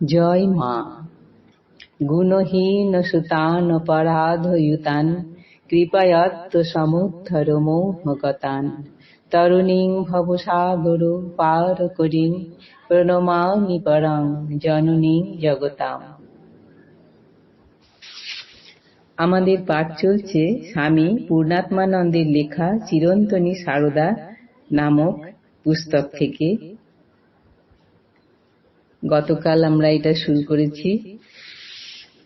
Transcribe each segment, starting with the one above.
জয় মা। গুণহীন সুতান অপরাধয়ুতান কৃপয়ত্ত সমুদ্ধর মোহগতান তরুণীং ভবসাগর পার করিং প্রণমামি পরং জননী জগতাম। আমাদের পাঠ চলছে স্বামী পূর্ণাত্মানন্দের লেখা চিরন্তনী সারদা নামক পুস্তক থেকে। গতকাল আমরা এটা শুরু করেছি।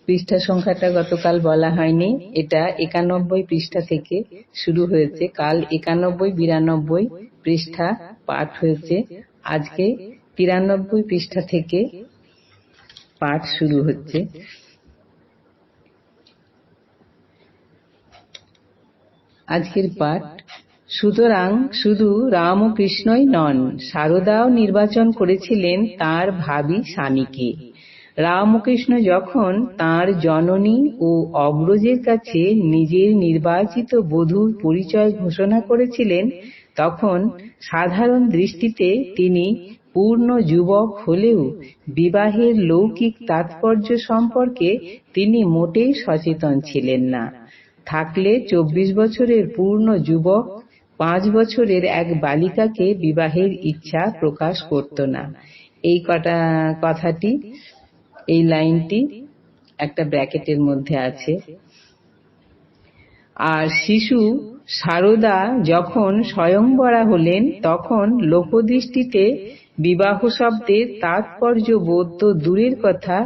পৃষ্ঠা সংখ্যাটা গতকাল বলা হয়নি। এটা একানব্বই পৃষ্ঠা থেকে শুরু হয়েছে। কাল একানব্বই, বিরানব্বই পৃষ্ঠা পাঠ হয়েছে। আজকে তিরানব্বই পৃষ্ঠা থেকে পাঠ শুরু হচ্ছে। আজকের পাঠ সুতরাং শুধু রাম ও কৃষ্ণই নন সারদাও নির্বাচন করেছিলেন তার ভাবি স্বামীকে। রামকৃষ্ণ যখন তার জননী ও অগ্রজের কাছে নিজের নির্বাচিত বধূর পরিচয় ঘোষণা করেছিলেন, তখন সাধারণ দৃষ্টিতে তিনি পূর্ণ যুবক হলেও বিবাহের লৌকিক তাৎপর্য সম্পর্কে তিনি মোটেই সচেতন ছিলেন না। থাকলে চব্বিশ বছরের পূর্ণ যুবক পাঁচ বছরের এক বালিকাকে বিবাহের ইচ্ছা প্রকাশ করত না। এই কটা কথাটি, এই লাইনটি একটা ব্র্যাকেটের মধ্যে আছে। আর শিশু সারদা যখন স্বয়ংবরা হলেন, তখন লোকদৃষ্টিতে বিবাহ শব্দের তাৎপর্য বোধ তো দূরের কথা,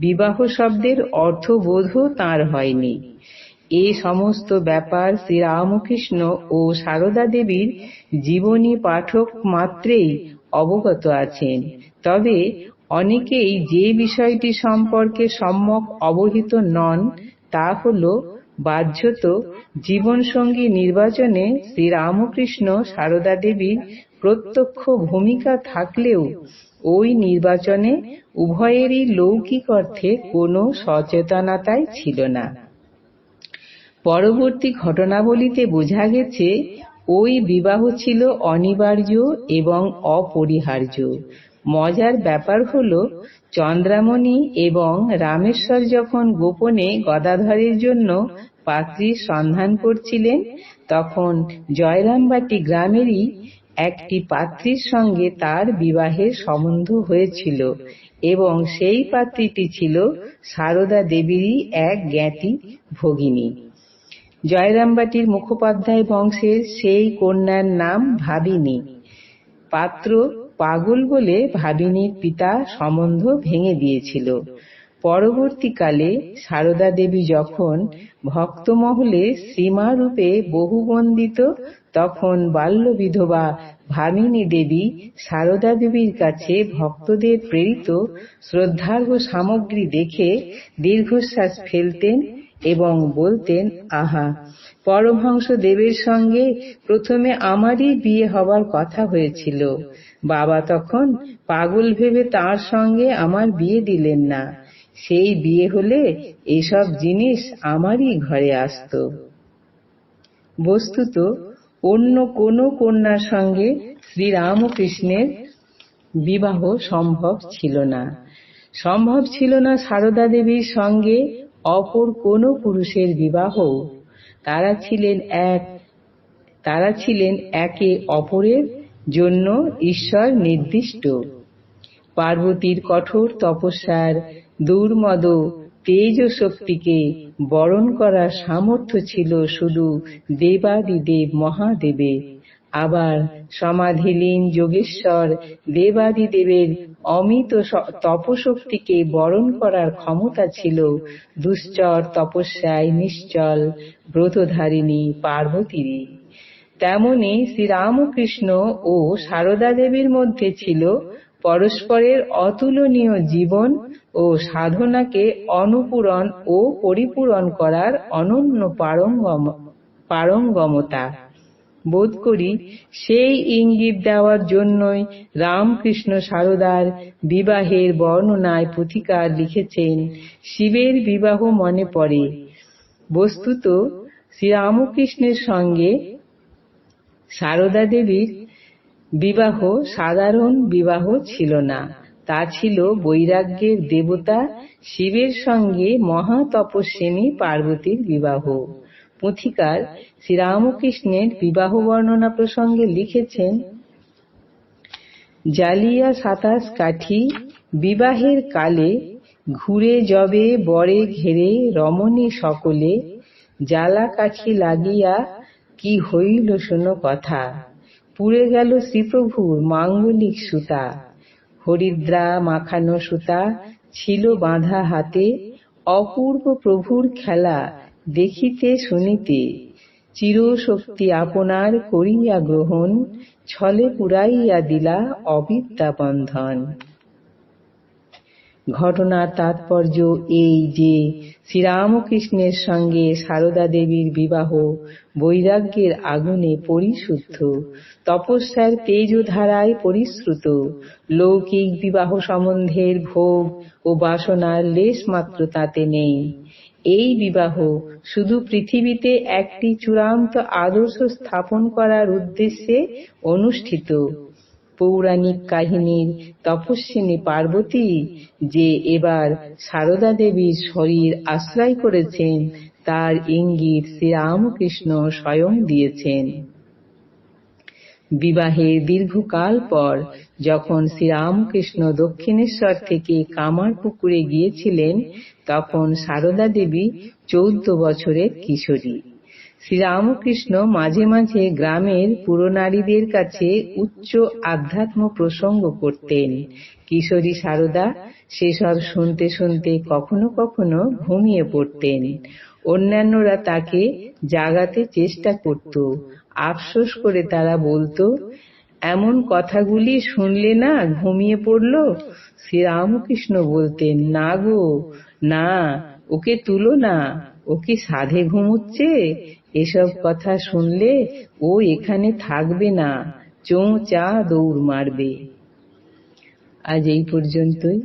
বিবাহ শব্দের অর্থবোধও তাঁর হয়নি। এ সমস্ত ব্যাপার শ্রীরামকৃষ্ণ ও সারদা দেবীর জীবনী পাঠক মাত্রেই অবগত আছেন। তবে অনেকেই যে বিষয়টি সম্পর্কে সম্যক অবহিত নন, তা হল বাহ্যত জীবনসঙ্গী নির্বাচনে শ্রীরামকৃষ্ণ সারদা দেবীর প্রত্যক্ষ ভূমিকা থাকলেও ওই নির্বাচনে উভয়েরই লৌকিক অর্থে কোনো সচেতনতাই ছিল না। পরবর্তী ঘটনাবলিতে বোঝা গেছে, ওই বিবাহ ছিল অনিবার্য এবং অপরিহার্য। মজার ব্যাপার হল, চন্দ্রামণি এবং রামেশ্বর যখন গোপনে গদাধরের জন্য পাত্রীর সন্ধান করছিলেন, তখন জয়রামবাটি গ্রামেরই একটি পাত্রীর সঙ্গে তার বিবাহের সম্বন্ধ হয়েছিল এবং সেই পাত্রীটি ছিল সারদা দেবীরই এক জ্ঞাতি ভগিনী। জয়রামবাটির মুখোপাধ্যায় বংশের সেই কন্যার নাম ভাবিনী। পাত্র পাগল বলে ভাবিনীর পিতা সম্বন্ধ ভেঙে দিয়েছিল। পরবর্তীকালে সারদা দেবী যখন ভক্তমহলে সীমারূপে বহুবন্দিত, তখন বাল্য বিধবা ভামিনী দেবী সারদা দেবীর কাছে ভক্তদের প্রেরিত শ্রদ্ধার্ঘ সামগ্রী দেখে দীর্ঘশ্বাস ফেলতেন এবং বলতেন, আহা পরমহংস দেবের সঙ্গে প্রথমে আমারই বিয়ে হবার কথা হয়েছিল। বাবা তখন পাগল ভেবে তার সঙ্গে আমার বিয়ে দিলেন না। সেই বিয়ে হলে এসব জিনিস আমারই ঘরে আসত। বস্তুত অন্য কোনো কন্যার সঙ্গে শ্রীরামকৃষ্ণের বিবাহ সম্ভব ছিল না। সম্ভব ছিল না সারদা দেবীর সঙ্গে অপর কোনো পুরুষের বিবাহ, তারা ছিলেন এক, তারা ছিলেন একে অপরের জন্য ঈশ্বর নির্দিষ্ট। পার্বতীর কঠোর তপস্যার দুর্মদ তেজ শক্তিকে বরণ করার সামর্থ্য ছিল শুধু দেবাদিদেব মহাদেবের। আবার সমাধিলীন যোগেশ্বর দেবাদিদেবের অমিত তপশক্তিকে বরণ করার ক্ষমতা ছিল দুশ্চর তপস্যায় নিশ্চল ব্রতধারিণী পার্বতীরই। তেমনি শ্রীরামকৃষ্ণ ও সারদা দেবীর মধ্যে ছিল পরস্পরের অতুলনীয় জীবন ও সাধনাকে অনুপূরণ ও পরিপূরণ করার অনন্য পারঙ্গম, পারঙ্গমতা। বোধ করি সেই ইঙ্গিত দেওয়ার জন্যই রামকৃষ্ণ সারদার বিবাহের বর্ণনায় প্রতিকার লিখেছেন। শিবের বিবাহ মনে পড়ে। বস্তুত শ্রীরামকৃষ্ণের সঙ্গে সারদা দেবীর বিবাহ সাধারণ বিবাহ ছিল না। তা ছিল বৈরাগ্যের দেবতা শিবের সঙ্গে মহা তপস্বিনী পার্বতীর বিবাহ। পুঁথিকার শ্রীরামকৃষ্ণের বিবাহ বর্ণনা প্রসঙ্গে লিখেছেন, জালিয়া সাতাশ কাঠি বিবাহের কালে ঘুরে যবে বরে ঘেরে রমণী সকলে জ্বালা কাঠি লাগিয়া কি হইল শোনো কথা। পুড়ে গেল শ্রীপ্রভুর মাঙ্গলিক সুতা। হরিদ্রা মাখানো সুতা ছিল বাঁধা হাতে। অপূর্ব প্রভুর খেলা দেখিতে শুনিতে চিরশক্তি আপনার করিয়া গ্রহণ, ছলে পুরাইয়া দিলা অবিদ্যা বন্ধন। ঘটনার তাৎপর্য এই যে, শ্রীরামকৃষ্ণের সঙ্গে সারদা দেবীর বিবাহ বৈরাগ্যের আগুনে পরিশুদ্ধ, তপস্যার তেজধারায় পরিশ্রুত, লৌকিক বিবাহ সম্বন্ধের ভোগ ও বাসনার লেশ মাত্র তাতে নেই। এই বিবাহ শুধু পৃথিবীতে একটি চূড়ান্ত আদর্শ স্থাপন করার উদ্দেশ্যে অনুষ্ঠিত। পৌরাণিক কাহিনীর তপস্বিনী পার্বতী যে এবার সারদা দেবীর শরীর আশ্রয় করেছেন, তার ইঙ্গিত শ্রীরামকৃষ্ণ স্বয়ং দিয়েছেন। বিবাহের দীর্ঘকাল পর যখন শ্রীরামকৃষ্ণ দক্ষিণেশ্বর থেকে কামার পুকুরে গিয়েছিলেন, তখন সারদা দেবী চৌদ্দ বছরের কিশোরী। শ্রীরামকৃষ্ণ মাঝে মাঝে গ্রামের পুরনারীদের কাছে উচ্চ আধ্যাত্ম প্রসঙ্গ করতেন। কিশোরী সারদা সেসব শুনতে শুনতে কখনো কখনো ঘুমিয়ে পড়তেন। অন্যান্যরা তাকে জাগাতে চেষ্টা করত। আফসোস করে তারা বলতো, এমন কথাগুলি শুনলে না ঘুমিয়ে পড়ল? শ্রীরামকৃষ্ণ বলতেন, না গো, না, ওকে তুলো না, ওকে সাধে ঘুমুচ্ছে, এসব কথা শুনলে ও এখানে থাকবে না চোঁচা দৌড় মারবে। আজ এই পর্যন্তই।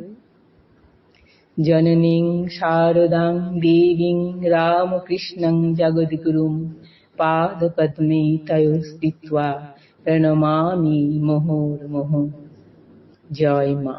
জননীং শারদাং দেবীং রামকৃষ্ণং জগদ্গুরুম। পাদপদ্মে তয় স্থিত্বা প্রণমামি মোহর মোহ জয় মা